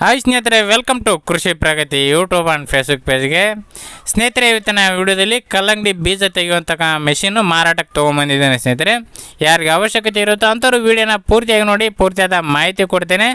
Hi ಸ್ನೇಹಿತರೆ welcome to Krishi Pragati YouTube and Facebook ಪೇಜ್ಗೆ ಸ್ನೇಹಿತರೆ, ಇವತ್ತಿನ ವಿಡಿಯೋದಲ್ಲಿ ಕಲ್ಲಂಗಡಿ ಬೀಜ ತೆಗೆಯುವಂಥ ಮೆಷಿನ್ನು ಮಾರಾಟಕ್ಕೆ ತೊಗೊಂಬಂದಿದ್ದೇನೆ ಸ್ನೇಹಿತರೆ. ಯಾರಿಗೆ ಅವಶ್ಯಕತೆ ಇರುತ್ತೋ ಅಂಥವ್ರು ವಿಡಿಯೋನ ಪೂರ್ತಿಯಾಗಿ ನೋಡಿ, ಪೂರ್ತಿಯಾದ ಮಾಹಿತಿ ಕೊಡ್ತೇನೆ.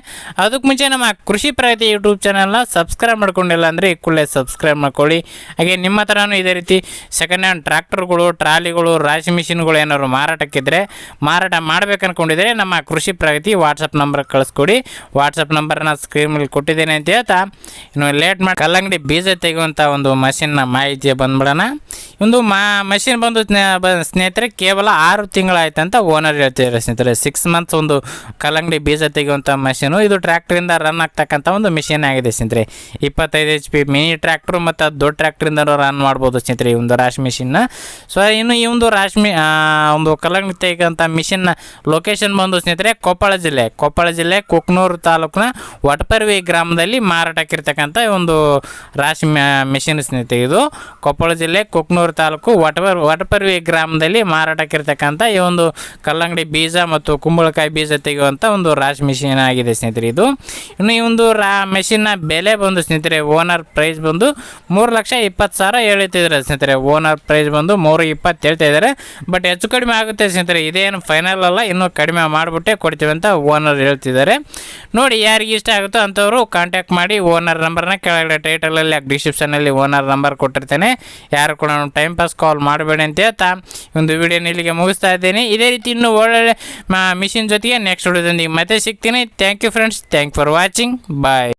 ಅದಕ್ಕೆ ಮುಂಚೆ ನಮ್ಮ ಕೃಷಿ ಪ್ರಗತಿ ಯೂಟ್ಯೂಬ್ ಚಾನಲ್ನ ಸಬ್ಸ್ಕ್ರೈಬ್ ಮಾಡ್ಕೊಂಡಿಲ್ಲ ಅಂದರೆ ಈ ಕೂಡಲೇ ಸಬ್ಸ್ಕ್ರೈಬ್ ಮಾಡ್ಕೊಳ್ಳಿ. ಹಾಗೆ ನಿಮ್ಮ ಹತ್ರನೂ ಇದೇ ರೀತಿ ಸೆಕೆಂಡ್ ಹ್ಯಾಂಡ್ ಟ್ರ್ಯಾಕ್ಟರ್ಗಳು ಟ್ರಾಲಿಗಳು, ರಾಶಿ ಮಿಷಿನ್ಗಳು ಏನಾದ್ರು ಮಾರಾಟಕ್ಕಿದ್ರೆ, ಮಾರಾಟ ಮಾಡ್ಬೇಕು ಅನ್ಕೊಂಡಿದ್ರೆ ನಮ್ಮ ಕೃಷಿ ಪ್ರಗತಿ ವಾಟ್ಸಪ್ ನಂಬರ್ ಕಳಿಸ್ಕೊಡಿ. ವಾಟ್ಸಪ್ ನಂಬರ್ನ ಸ್ಕ್ರೀನ್ ಕೊಟ್ಟಿದ್ದೇನೆ ಅಂತ ಹೇಳ್ತಾ. ಇನ್ನು ಲೇಟ್ ಮಾಡಿ ಕಲ್ಲಂಗಡಿ ಬೀಜ ತೆಗೆಯುವಂಥ ಒಂದು ಮಷಿನ್ನ ಮಾಹಿತಿ ಬಂದ್ಬಿಡೋಣ. ಒಂದು ಮಾ ಮಷಿನ್ ಬಂದು ಸ್ನೇಹಿತರೆ, ಕೇವಲ ಆರು ತಿಂಗಳಾಯ್ತು ಅಂತ ಓನರ್ ಹೇಳ್ತಿದ್ದಾರೆ ಸ್ನೇಹಿತರೆ. ಸಿಕ್ಸ್ ಮಂತ್ಸ್ ಒಂದು ಕಲ್ಲಂಗಡಿ ಬೀಜ ತೆಗೆಯುವಂಥ ಮಷೀನು ಇದು ಟ್ರ್ಯಾಕ್ಟ್ರಿಂದ ರನ್ ಆಗ್ತಕ್ಕಂಥ ಒಂದು ಮಿಷಿನ್ ಆಗಿದೆ ಸ್ನೇಹಿತರೆ. ಇಪ್ಪತ್ತೈದು ಎಚ್ ಪಿ ಮಿನಿ ಟ್ರ್ಯಾಕ್ಟ್ರು ಮತ್ತು ದೊಡ್ಡ ಟ್ರ್ಯಾಕ್ಟ್ರಿಂದ ರನ್ ಮಾಡ್ಬೋದು ಸ್ನೇಹಿತರೆ ಈ ಒಂದು ರಾಶಿ ಮಿಷಿನ್ನ ಸೊ ಇನ್ನು ಈ ಒಂದು ರಾಶಿ ಮಿ- ಒಂದು ಕಲ್ಲಂಗಡಿ ತೆಗೆಯುವಂಥ ಮಿಷಿನ್ನ ಲೊಕೇಶನ್ ಬಂದು ಸ್ನೇಹಿತರೆ ಕೊಪ್ಪಳ ಜಿಲ್ಲೆ. ಕೊಪ್ಪಳ ಜಿಲ್ಲೆ ಕುಕ್ನೂರು ತಾಲೂಕಿನ ವಟಪರ್ವಿ ಗ್ರಾಮದಲ್ಲಿ ಮಾರಾಟಕ್ಕಿರ್ತಕ್ಕಂಥ ಒಂದು ರಾಶಿ ಮಿಷಿನ್ ಸ್ನೇಹಿತರೆ ಇದು. ಕೊಪ್ಪಳ ಜಿಲ್ಲೆ ಕುಕ್ನೂರು ತಾಲೂಕು ವಟಪರ್ ವಟಪರ್ವಿ ಗ್ರಾಮದಲ್ಲಿ ಮಾರಾಟಕ್ಕಿರ್ತಕ್ಕಂಥ ಈ ಒಂದು ಕಲ್ಲಂಗಡಿ ಬೀಜ ಮತ್ತು ಕುಂಬಳಕಾಯಿ ಬೀಜ ತೆಗೆಯುವಂಥ ಒಂದು ರಾಶ್ ಮಿಷಿನ್ ಆಗಿದೆ ಸ್ನೇಹಿತರೆ ಇದು. ಇನ್ನು ಈ ಒಂದು ರಾ ಮೆಷಿನ್ನ ಬೆಲೆ ಬಂದು ಸ್ನೇಹಿತರೆ ಓನರ್ ಪ್ರೈಸ್ ಬಂದು ಮೂರು ಲಕ್ಷ ಇಪ್ಪತ್ತು ಸಾವಿರ ಹೇಳ್ತಿದ್ದಾರೆ ಸ್ನೇಹಿತರೆ. ಓನರ್ ಪ್ರೈಸ್ ಬಂದು ಮೂರು ಇಪ್ಪತ್ತು ಹೇಳ್ತಾ ಇದ್ದಾರೆ. ಬಟ್ ಹೆಚ್ಚು ಕಡಿಮೆ ಆಗುತ್ತೆ ಸ್ನೇಹಿತರೆ. ಇದೇನು ಫೈನಲ್ ಅಲ್ಲ, ಇನ್ನೂ ಕಡಿಮೆ ಮಾಡಿಬಿಟ್ಟೆ ಕೊಡ್ತೀವಿ ಅಂತ ಓನರ್ ಹೇಳ್ತಿದ್ದಾರೆ. ನೋಡಿ ಯಾರಿಗೆ ಇಷ್ಟ ಆಗುತ್ತೋ ಅಂಥವರು ಕಾಂಟ್ಯಾಕ್ಟ್ ಮಾಡಿ ಓನರ್ ನಂಬರ್ನ ಕೆಳಗಡೆ ಟೈಟಲಲ್ಲಿ ಡಿಸ್ಕ್ರಿಪ್ಷನಲ್ಲಿ ಓನರ್ ನಂಬರ್ ಕೊಟ್ಟಿರ್ತೇನೆ. ಯಾರು ಕೂಡ ಟೈಮ್ ಪಾಸ್ ಕಾಲ್ ಮಾಡಬೇಡಿ ಅಂತ ಹೇಳ್ತಾ ಒಂದು ವಿಡಿಯೋನ ಇಲ್ಲಿಗೆ ಮುಗಿಸ್ತಾ ಇದ್ದೀನಿ. ಇದೇ ರೀತಿ ಇನ್ನೂ ಒಳ್ಳೊಳ್ಳೆ ಮಿಷಿನ್ ಜೊತೆಗೆ ನೆಕ್ಸ್ಟ್ ವಿಡಿಯೋದೊಂದಿಗೆ ಮತ್ತೆ ಸಿಗ್ತೀನಿ. Thank you friends thank for watching bye